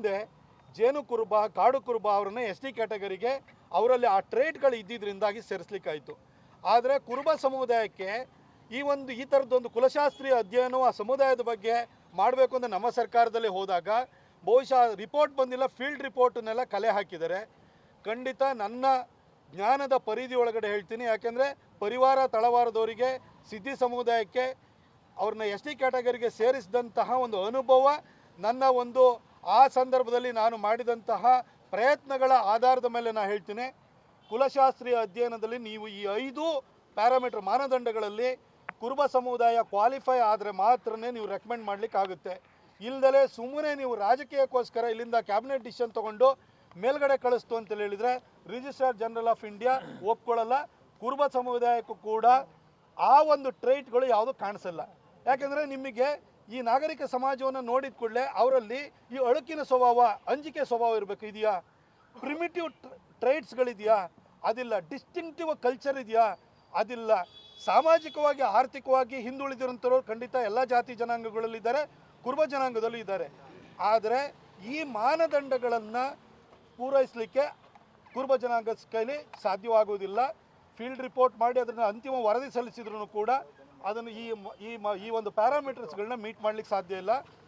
ಹಿಂದೆ ಜೇನು ಕುರುಬ, ಕಾಡು ಕುರುಬ ಅವ್ರನ್ನ ಎಸ್ ಟಿ ಕ್ಯಾಟಗರಿಗೆ ಅವರಲ್ಲಿ ಆ ಟ್ರೇಟ್ಗಳು ಇದ್ದಿದ್ದರಿಂದಾಗಿ ಸೇರಿಸ್ಲಿಕ್ಕಾಯಿತು. ಆದರೆ ಕುರುಬ ಸಮುದಾಯಕ್ಕೆ ಈ ಒಂದು, ಈ ಥರದ್ದೊಂದು ಕುಲಶಾಸ್ತ್ರೀಯ ಅಧ್ಯಯನವು ಆ ಸಮುದಾಯದ ಬಗ್ಗೆ ಮಾಡಬೇಕು ಅಂತ ನಮ್ಮ ಸರ್ಕಾರದಲ್ಲಿ ಹೋದಾಗ ಬಹುಶಃ ರಿಪೋರ್ಟ್ ಬಂದಿಲ್ಲ, ಫೀಲ್ಡ್ ರಿಪೋರ್ಟನ್ನೆಲ್ಲ ಕಲೆ ಹಾಕಿದ್ದಾರೆ. ಖಂಡಿತ ನನ್ನ ಜ್ಞಾನದ ಪರಿಧಿ ಒಳಗಡೆ ಹೇಳ್ತೀನಿ. ಯಾಕೆಂದರೆ ಪರಿವಾರ ತಳವಾರದವರಿಗೆ, ಸಿದ್ಧಿ ಸಮುದಾಯಕ್ಕೆ ಅವ್ರನ್ನ ಎಸ್ ಟಿ ಕ್ಯಾಟಗರಿಗೆ ಸೇರಿಸಿದಂತಹ ಒಂದು ಅನುಭವ ನನ್ನ ಒಂದು, ಆ ಸಂದರ್ಭದಲ್ಲಿ ನಾನು ಮಾಡಿದಂತಹ ಪ್ರಯತ್ನಗಳ ಆಧಾರದ ಮೇಲೆ ನಾನು ಹೇಳ್ತೀನಿ. ಕುಲಶಾಸ್ತ್ರೀಯ ಅಧ್ಯಯನದಲ್ಲಿ ನೀವು ಈ ಐದು ಪ್ಯಾರಾಮೀಟರ್ ಮಾನದಂಡಗಳಲ್ಲಿ ಕುರುಬ ಸಮುದಾಯ ಕ್ವಾಲಿಫೈ ಆದರೆ ಮಾತ್ರನೇ ನೀವು ರೆಕಮೆಂಡ್ ಮಾಡಲಿಕ್ಕಾಗುತ್ತೆ ಇಲ್ಲದಲೇ ಸುಮ್ಮನೆ ನೀವು ರಾಜಕೀಯಕ್ಕೋಸ್ಕರ ಇಲ್ಲಿಂದ ಕ್ಯಾಬಿನೆಟ್ ಡಿಸಿಷನ್ ತೊಗೊಂಡು ಮೇಲ್ಗಡೆ ಕಳಿಸ್ತು ಅಂತ ಹೇಳಿದರೆ ರಿಜಿಸ್ಟ್ರಾರ್ ಜನರಲ್ ಆಫ್ ಇಂಡಿಯಾ ಒಪ್ಕೊಳ್ಳಲ್ಲ. ಕುರುಬ ಸಮುದಾಯಕ್ಕೂ ಕೂಡ ಆ ಒಂದು ಟ್ರೈಟ್ಗಳು ಯಾವುದು ಕಾಣಿಸಲ್ಲ. ಯಾಕೆಂದರೆ ನಿಮಗೆ ಈ ನಾಗರಿಕ ಸಮಾಜವನ್ನು ನೋಡಿದ ಕೂಡಲೇ ಅವರಲ್ಲಿ ಈ ಅಳುಕಿನ ಸ್ವಭಾವ, ಅಂಜಿಕೆ ಸ್ವಭಾವ ಇರಬೇಕು ಇದೆಯಾ? ಪ್ರಿಮಿಟಿವ್ ಟ್ರೈಟ್ಸ್ಗಳಿದೆಯಾ ಅದಿಲ್ಲ. ಡಿಸ್ಟಿಂಕ್ಟಿವ್ ಕಲ್ಚರ್ ಇದೆಯಾ? ಅದಿಲ್ಲ. ಸಾಮಾಜಿಕವಾಗಿ, ಆರ್ಥಿಕವಾಗಿ ಹಿಂದುಳಿದಿರುವಂಥವ್ರು ಖಂಡಿತ ಎಲ್ಲ ಜಾತಿ ಜನಾಂಗಗಳಲ್ಲಿದ್ದಾರೆ ಕುರುಬ ಜನಾಂಗದಲ್ಲೂ ಇದ್ದಾರೆ. ಆದರೆ ಈ ಮಾನದಂಡಗಳನ್ನು ಪೂರೈಸಲಿಕ್ಕೆ ಕುರುಬ ಜನಾಂಗದ ಕೈಲಿ ಸಾಧ್ಯವಾಗುವುದಿಲ್ಲ. ಫೀಲ್ಡ್ ರಿಪೋರ್ಟ್ ಮಾಡಿ ಅದನ್ನು ಅಂತಿಮ ವರದಿ ಸಲ್ಲಿಸಿದ್ರು ಕೂಡ ಅದನ್ನು ಈ ಈ ಒಂದು ಪ್ಯಾರಾಮೀಟರ್ಸ್ಗಳನ್ನ ಮೀಟ್ ಮಾಡ್ಲಿಕ್ಕೆ ಸಾಧ್ಯ ಇಲ್ಲ.